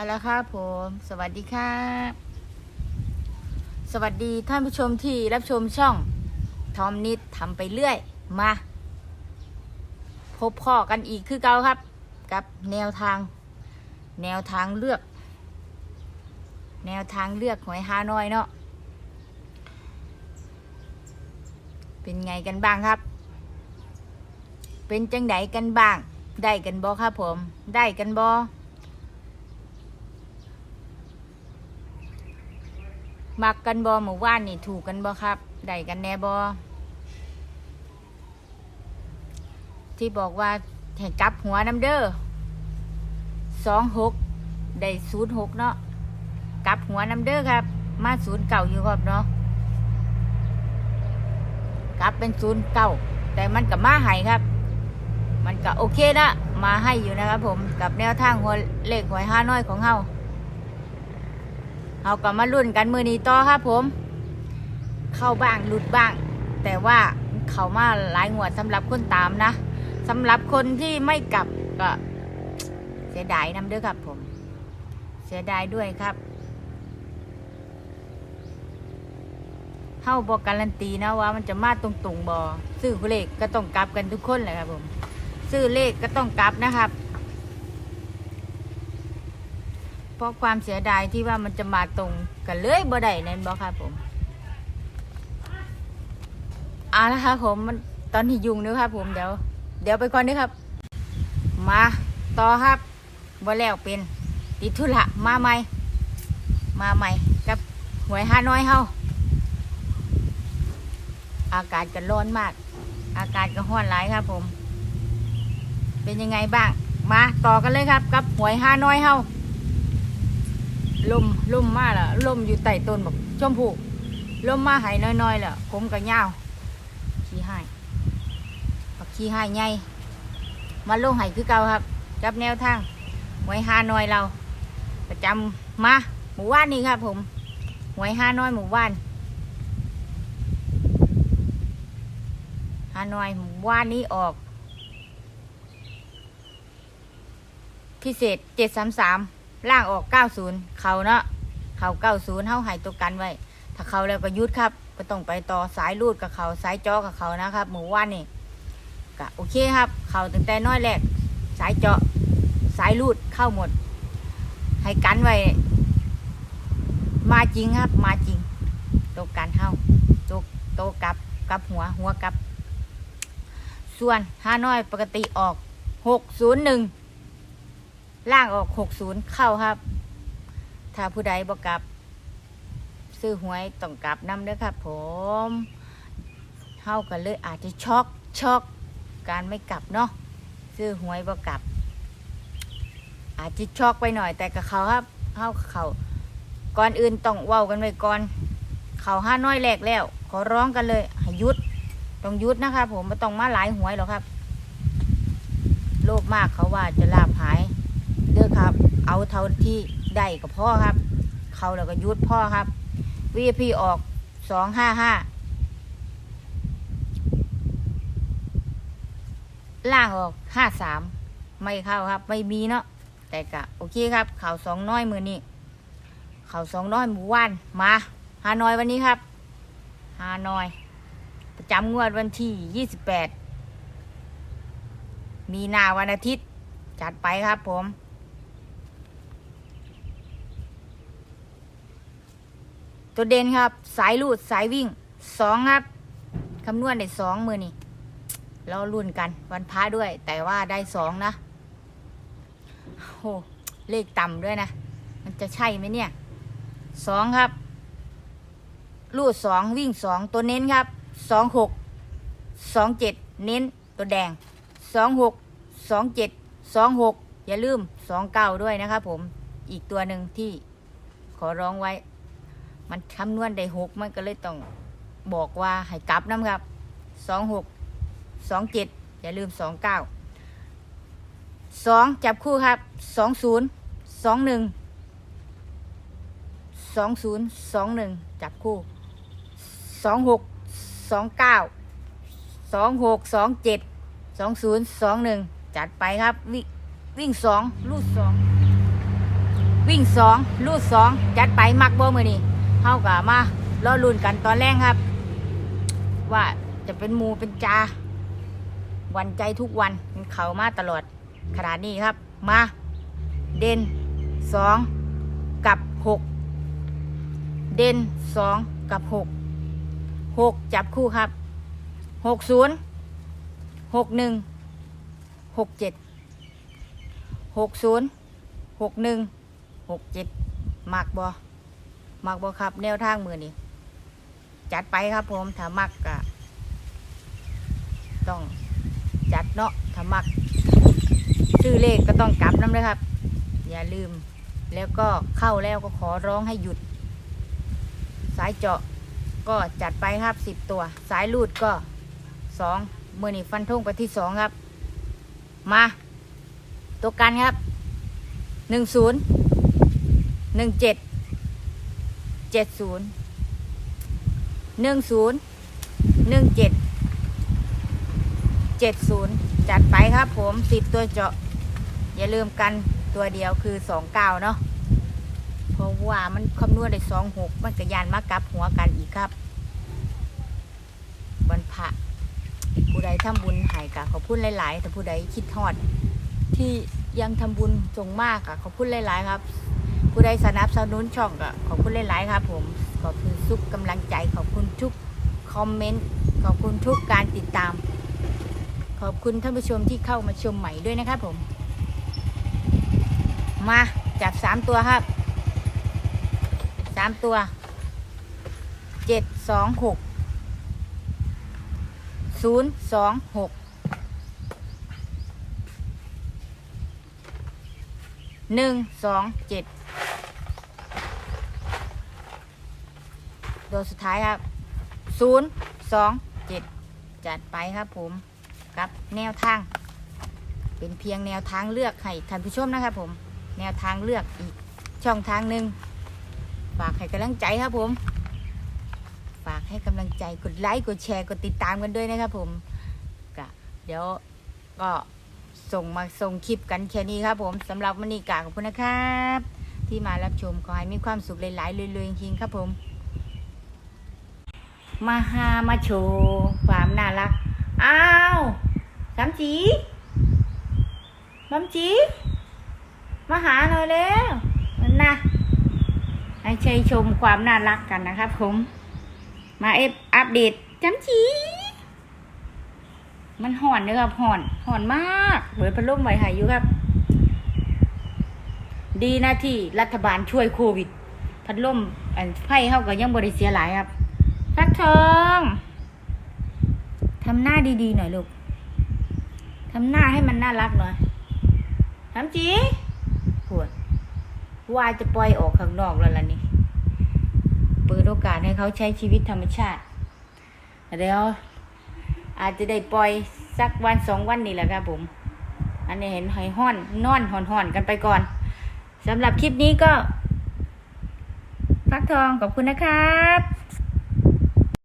เอาละครับผม สวัสดีครับสวัสดีท่านผู้ชมที่รับชมช่อง ทอมนิดทำไปเรื่อย มา พบพ่อกันอีกคือเก่าครับ กับแนวทาง แนวทางเลือก แนวทางเลือกหวยฮานอยเนาะเป็นไงกันบ้างครับ เป็นจังไดกันบ้าง ได้กันบอครับผม ได้กันบอ มักกันบอหมู่ว่านนี่ถูกกันบอครับได้กันแน่บอที่บอกว่าให้กลับหัวน้ำเด้อสองหกได้ศูนย์หกเนาะกลับหัวน้ำเด้อครับ มาศูนย์เก่าอยู่ครับเนาะกลับเป็นศูนย์เก่าแต่มันกับมาใหายครับ มันก็โอเคนะ มาให้อยู่นะครับผมกับแนวทางหัวเลขหวยห้าน้อยของเฮา เฮาก็มาลุ้นกันมือนี้ต่อครับผม เข้าบ้างหลุดบ้าง แต่ว่าเขามาหลายงวดสำหรับคนตามนะสำหรับคนที่ไม่กลับก็ เสียดายนำเด้อครับผม เสียดายด้วยครับเฮาบอกการันตีนะว่ามันจะมาตรงๆบอซื้อเลขก็ต้องกลับกันทุกคนแหละครับผม ซื้อเลขก็ต้องกลับนะครับ เพราะความเสียดายที่ว่ามันจะมาตรงกันเลยบ่ได้นั่นบ่ครับผมเอาละครับผมมันตอนนี้ยุงนึครับผมเดี๋ยว เดี๋ยวไปก่อนนะครับ มาต่อครับบ่แล้วเป็น ติดธุระมาใหม่ มาใหม่กับหวยห้าน้อยเฮาอากาศก็ร้อนมาก อากาศก็ห้อนหลายครับผม เป็นยังไงบ้าง มาต่อกันเลยครับ กับหวยห้าน้อยเฮา ลมลมมาล้วลมอยู่ใต้ต้นบอกชมพูลมมาหายน้อยๆล้วผมกับยาวขี้ห้บักขี้ให้ใหญ่มาลงหายคือเก่าครับกับแนวทางหวยหาน้อยเรา ประจำมาหมู่บ้านนี้ครับ ผมหวยหาน้อยหมู่บ้านหาน้อยหมู่บ้านนี้ออก พิเศษเจ็ดสามสาม ล่างออกเก้าศูนย์เขาเนาะเขาเก้าศูนย์เฮาใหายตัวกันไว้ ถ้าเขาแล้วก็ยุดครับก็ต้องไปต่อสายรูดกับเขาสายจอกับเขานะครับ หมู่ว่านนี่ก็โอเคครับ เขาตั้งแต่น้อยแรกสายเจาะสายรูดเข้าหมด ให้กันไว้ มาจริงครับ มาจริงตกกันเฮาตกโตกับกับหัวหัวกับ ส่วนห้าน้อยปกติออกหกศูนย์หนึ่ง ล่างออกหกศูนย์เข้าครับ ถ้าผู้ใดบอกกลับ ซื้อหวยต้องกลับน้ำเด้อครับ ผมเฮากันเลยอาจจะช็อกช็อกการไม่กลับเนาะซื้อหวยบอกกลับ อาจจะช็อกไปหน่อยแต่กับเขาครับเฮากับเขาก่อนอื่นต้องเว้ากันไว้ก่อน เขาห้าน้อยแรกแล้ว ขอร้องกันเลยให้ยุดต้องหยุดนะครับผมไม่ต้องมาหลายหวยหรอกครับ โลภมากเขาว่าจะลาบหาย เอาเท่าที่ได้กับพ่อครับ เขาแล้วก็ยุดพ่อครับ VIP ออกสองห้าห้าล่างออกห้าสามไม่เข้าครับ ไม่มีเนาะแต่กะโอเคครับเขาสองน้อยมือนี้เขาสองน้อยหมู่ว่านมาฮานอยวันนี้ครับฮานอย ประจำงวดวันที่ยี่สิบแปดมีนาวันอาทิตย์ จัดไปครับผม ตัวเด่นครับ สายลูดสายวิ่งสองครับคำนวณได้สองมือนี่เรารุ่นกันวันพระด้วย แต่ว่าได้สองนะโอ้เลขต่ำด้วยนะ มันจะใช่ไหมเนี่ยสองครับลูดสองวิ่งสองตัวเน้นครับสองหกสองเจ็ดเน้นตัวแดงสองหกสองเจ็ดสองหกอย่าลืมสองเก้าด้วยนะครับผมอีกตัวหนึ่งที่ขอร้องไว้ มันคำนวณได้หกมันก็เลยต้องบอกว่าให้กลับน้ำครับสองหกสองเจ็ดอย่าลืมสองเก้าสองจับคู่ครับสองศูนย์สองหนึ่งสองศูนย์สองหนึ่งจับคู่สองหกสองเก้าสองหกสองเจ็ดสองศูนย์สองหนึ่งจัดไปครับ วิวิ่งสองลูดสองวิ่งสองลูดสองจัดไปมักบ่มือนี่ เฮากะมารอลุ้นกันตอนแรกครับ ว่าจะเป็นมูเป็นจา วันใจทุกวันมันเขามาตลอดขนาดนี้ครับ มา เด่นสองกับหกเด่นสองกับหกหกจับคู่ครับหกศูนย์หกหนึ่งหกเจ็ดหกศูนย์หกหนึ่งหกเจ็ดมักบอ มักบอครับ แนวทางมือนี้จัดไปครับผมถ้ามักกะต้องจัดเนาะถ้ามัก ซื้อเลขก็ต้องกลับน้ำเลยครับ อย่าลืม แล้วก็เข้าแล้วก็ขอร้องให้หยุด สายเจาะก็จัดไปครับสิบตัว สายลูดก็สองมือนี่ฟันธงไปที่สองครับ มาตัวกันครับหนึ่งศูนย์หนึ่งเจ็ด เจ็ดศูนย์หนึ่งศูนย์หนึ่งเจ็ดเจ็ดศูนย์จัดไปครับผมสิบตัวเจาะ อย่าลืมกันตัวเดียวคือสองเก้าเนาะเพราะว่ามันคำนวณได้สองหกมันกระยานมากับหัวกันอีกครับวันพระผู้ใดทำบุญให้กะขอบคุณหลาย ๆ แต่ผู้ใดคิดทอด ที่ยังทำบุญส่งมากกะขอบคุณหลาย ๆ ครับ ผู้ใดสนับสนุนช่องกะขอบคุณหลายๆครับผมขอบคุณทุกกำลังใจขอบคุณทุกคอมเมนต์ขอบคุณทุกการติดตาม ขอบคุณท่านผู้ชมที่เข้ามาชมใหม่ด้วยนะครับผม มาจับสามตัวครับสามตัวเจ็ดสองหกศูนย์สองหกหนึ่งสองเจ็ด ตัวสุดท้ายครับศูนย์สองเจ็ดจัดไปครับผมกับแนวทาง เป็นเพียงแนวทางเลือกให้ท่านผู้ชมนะครับผมแนวทางเลือกอีกช่องทางหนึ่งฝากให้กำลังใจครับผม ฝากให้กำลังใจกดไลค์กดแชร์กดติดตามกันด้วยนะครับผมก็เดี๋ยวก็ส่งมาส่งคลิปกันแค่นี้ครับผมสำหรับวันนี้กาขอบคุณนะครับ ที่มารับชมขอให้มีความสุขหลายๆรวยๆจริงๆครับผม มาหามาโชว์ความน่ารัก อ้าวสามจีสามจี มาหาหน่อยแล้วมันะให้เชยชมความน่ารักกันนะครับผม มาเอฟอัปเดตจำจี มันห่อนเนอะครับห่อนห่อนมากเปิดพัดลมไหวหายอยู่ครับ ดีนะที่รัฐบาลช่วยโควิด พัดลมอันไฟเข้าก็ยังบริเสียหลายครับ ทักทองทำหน้าดีๆหน่อยลูกทำหน้าให้มันน่ารักหน่อยทำจีปวดว่าจะปล่อยออกข้างนอกแล้วล่ะนี่เปิดโอกาสให้เขาใช้ชีวิตธรรมชาติแล้วอาจจะได้ปล่อยสักวันสองวันนี่แหละครับผม อันนี้เห็นหอยห้อนนอนห่อนห่อนกันไปก่อนสำหรับคลิปนี้ก็ฟักทองขอบคุณนะครับ